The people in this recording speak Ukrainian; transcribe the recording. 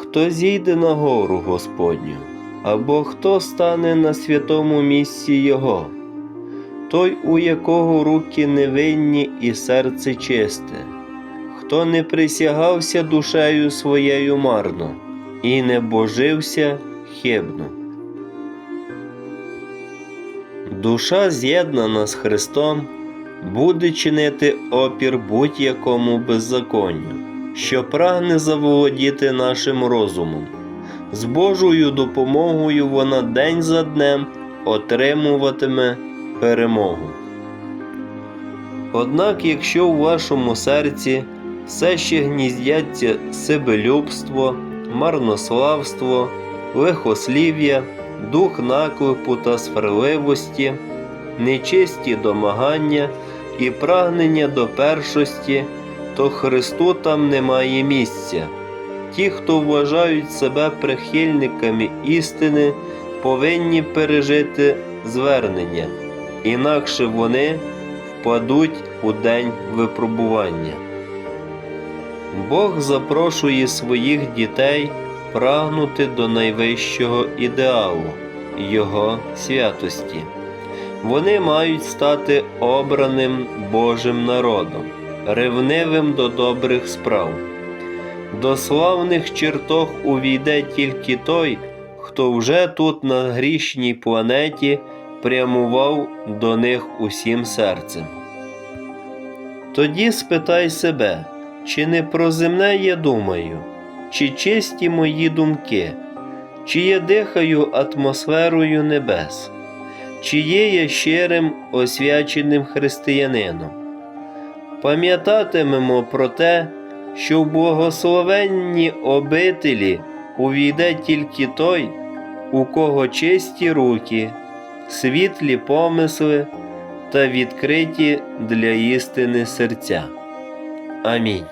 Хто зійде на гору Господню, або хто стане на святому місці Його, той, у якого руки невинні і серце чисте, хто не присягався душею своєю марно і не божився хибно. Душа, з'єднана з Христом, буде чинити опір будь-якому беззаконню, що прагне заволодіти нашим розумом. З Божою допомогою вона день за днем отримуватиме перемогу. Однак, якщо у вашому серці все ще гніздяться себелюбство, марнославство, лихослів'я, дух наклепу та сварливості, нечисті домагання і прагнення до першості, то Христу там немає місця. Ті, хто вважають себе прихильниками істини, повинні пережити звернення, інакше вони впадуть у день випробування. Бог запрошує своїх дітей прагнути до найвищого ідеалу Його святості. Вони мають стати обраним Божим народом, ревнивим до добрих справ. До славних чертог увійде тільки той, хто вже тут на грішній планеті прямував до них усім серцем. Тоді спитай себе, чи не про земне я думаю, чи чисті мої думки, чи я дихаю атмосферою небес, чи є я щирим освяченим християнином. Пам'ятатимемо про те, що в благословенні обителі увійде тільки той, у кого чисті руки, світлі помисли та відкриті для істини серця. Амінь.